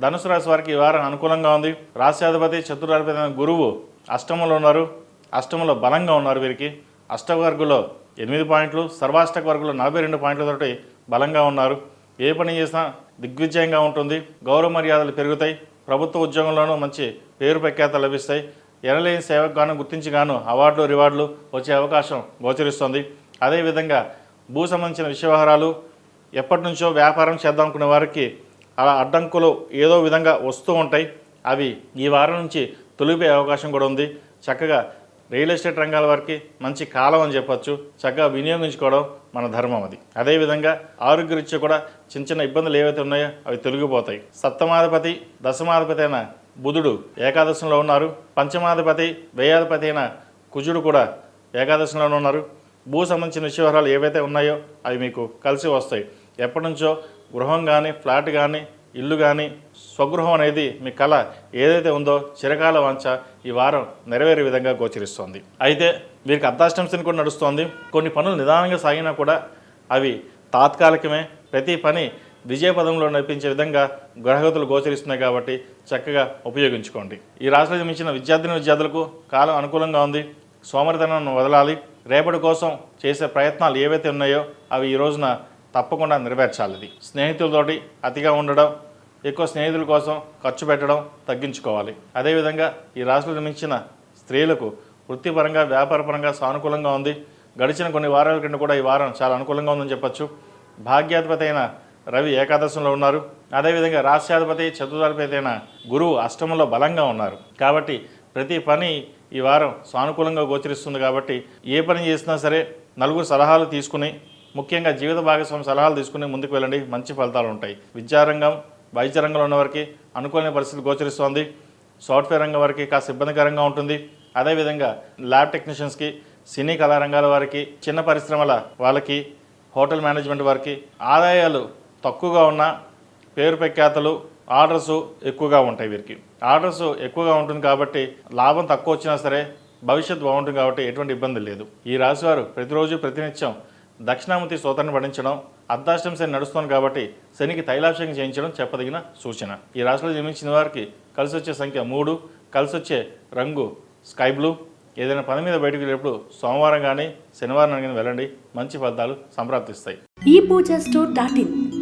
ధనుసు రాశి వారికి ఈ వారం అనుకూలంగా ఉంది. రాశ్యాధిపతి చతురాధిపతి గురువు అష్టమంలో ఉన్నారు. అష్టమంలో బలంగా ఉన్నారు వీరికి. అష్టవర్గులో ఎనిమిది పాయింట్లు సర్వాష్టక వర్గంలో నలభై రెండు పాయింట్లతోటి బలంగా ఉన్నారు. ఏ పని చేసినా దిగ్విజయంగా ఉంటుంది. గౌరవ మర్యాదలు పెరుగుతాయి. ప్రభుత్వ ఉద్యోగంలోనూ మంచి పేరు ప్రఖ్యాత లభిస్తాయి. ఎనలేని సేవకు గాను గుర్తించి గాను అవార్డులు రివార్డులు వచ్చే అవకాశం గోచరిస్తుంది. అదేవిధంగా భూ సంబంధించిన విషయ వ్యవహారాలు ఎప్పటి నుంచో వ్యాపారం చేద్దాం అనుకునే వారికి అలా అడ్డంకులు ఏదో విధంగా వస్తూ ఉంటాయి. అవి ఈ వారం నుంచి తొలిపే అవకాశం కూడా ఉంది. చక్కగా రియల్ ఎస్టేట్ రంగాల వారికి మంచి కాలం అని చెప్పొచ్చు. చక్కగా వినియోగించుకోవడం మన ధర్మం అది. అదేవిధంగా ఆరోగ్యరీత్యా కూడా చిన్న చిన్న ఇబ్బందులు ఏవైతే ఉన్నాయో అవి తొలగిపోతాయి. సప్తమాధిపతి దశమాధిపతి అయిన బుధుడు ఏకాదశంలో ఉన్నారు. పంచమాధిపతి వ్యయాధిపతి అయిన కుజుడు కూడా ఏకాదశంలోనే ఉన్నారు. భూ సంబంధించిన విషయాలు ఏవైతే ఉన్నాయో అవి మీకు కలిసి వస్తాయి. ఎప్పటి నుంచో గృహం కానీ ఫ్లాట్ కానీ ఇల్లు కానీ స్వగృహం అనేది మీ కళ ఏదైతే ఉందో చిరకాల వంచ ఈ వారం నెరవేరే విధంగా గోచరిస్తోంది. అయితే వీరికి అర్ధాష్టంశని కూడా నడుస్తోంది. కొన్ని పనులు నిదానంగా సాగినా కూడా అవి తాత్కాలికమే. ప్రతి పని విజయపదంలో నడిపించే విధంగా గ్రహగతులు గోచరిస్తున్నాయి కాబట్టి చక్కగా ఉపయోగించుకోండి. ఈ రాశిలో మించిన విద్యార్థిని విద్యార్థులకు కాలం అనుకూలంగా ఉంది. సోమరితనం వదలాలి. రేపటి కోసం చేసే ప్రయత్నాలు ఏవైతే ఉన్నాయో అవి ఈ రోజున తప్పకుండా నెరవేర్చాలి ఇది స్నేహితులతోటి అతిగా ఉండడం ఎక్కువ స్నేహితుల కోసం ఖర్చు పెట్టడం తగ్గించుకోవాలి. అదేవిధంగా ఈ రాశిలో జన్మించిన స్త్రీలకు వృత్తిపరంగా వ్యాపారపరంగా సానుకూలంగా ఉంది. గడిచిన కొన్ని వారాల కింద కూడా ఈ వారం చాలా అనుకూలంగా ఉందని చెప్పొచ్చు. భాగ్యాధిపతి అయిన రవి ఏకాదశంలో ఉన్నారు. అదేవిధంగా రాష్ట్రాధిపతి చతుర్థాధిపతి అయిన గురువు అష్టమంలో బలంగా ఉన్నారు. కాబట్టి ప్రతి పని ఈ వారం సానుకూలంగా గోచరిస్తుంది కాబట్టి ఏ పని చేసినా సరే నలుగురు సలహాలు తీసుకుని ముఖ్యంగా జీవిత భాగస్వామి సలహాలు తీసుకుని ముందుకు వెళ్ళండి. మంచి ఫలితాలు ఉంటాయి. విద్యారంగం వైద్య రంగంలో ఉన్న వారికి అనుకూలమైన పరిస్థితి గోచరిస్తోంది. సాఫ్ట్వేర్ రంగం వారికి కాస్త ఇబ్బందికరంగా ఉంటుంది. అదేవిధంగా ల్యాబ్ టెక్నీషియన్స్కి సినీ కళారంగాల వారికి చిన్న పరిశ్రమల వాళ్ళకి హోటల్ మేనేజ్మెంట్ వారికి ఆదాయాలు తక్కువగా ఉన్న పేరు ప్రఖ్యాతలు ఆర్డర్స్ ఎక్కువగా ఉంటాయి వీరికి. ఆర్డర్స్ ఎక్కువగా ఉంటుంది కాబట్టి లాభం తక్కువ వచ్చినా సరే భవిష్యత్ బాగుంటుంది కాబట్టి ఎటువంటి ఇబ్బంది లేదు. ఈ రాశివారు ప్రతిరోజు ప్రతినిత్యం దక్షిణామూర్తి స్తోత్రాన్ని వడించడం అర్ధాష్టం శని నడుస్తుంది కాబట్టి శనికి తైలాభిషేకం చేయించడం చెప్పదగిన సూచన. ఈ రాశిలో జన్మించిన వారికి కలిసి వచ్చే సంఖ్య మూడు కలిసి వచ్చే రంగు స్కై బ్లూ. ఏదైనా పని మీద బయటకు వెళ్ళినప్పుడు సోమవారం కానీ శనివారం కానీ వెళ్ళండి. మంచి ఫలితాలు సంప్రాప్తిస్తాయి. ఈ పూజ స్టోర్ డాట్ ఇన్.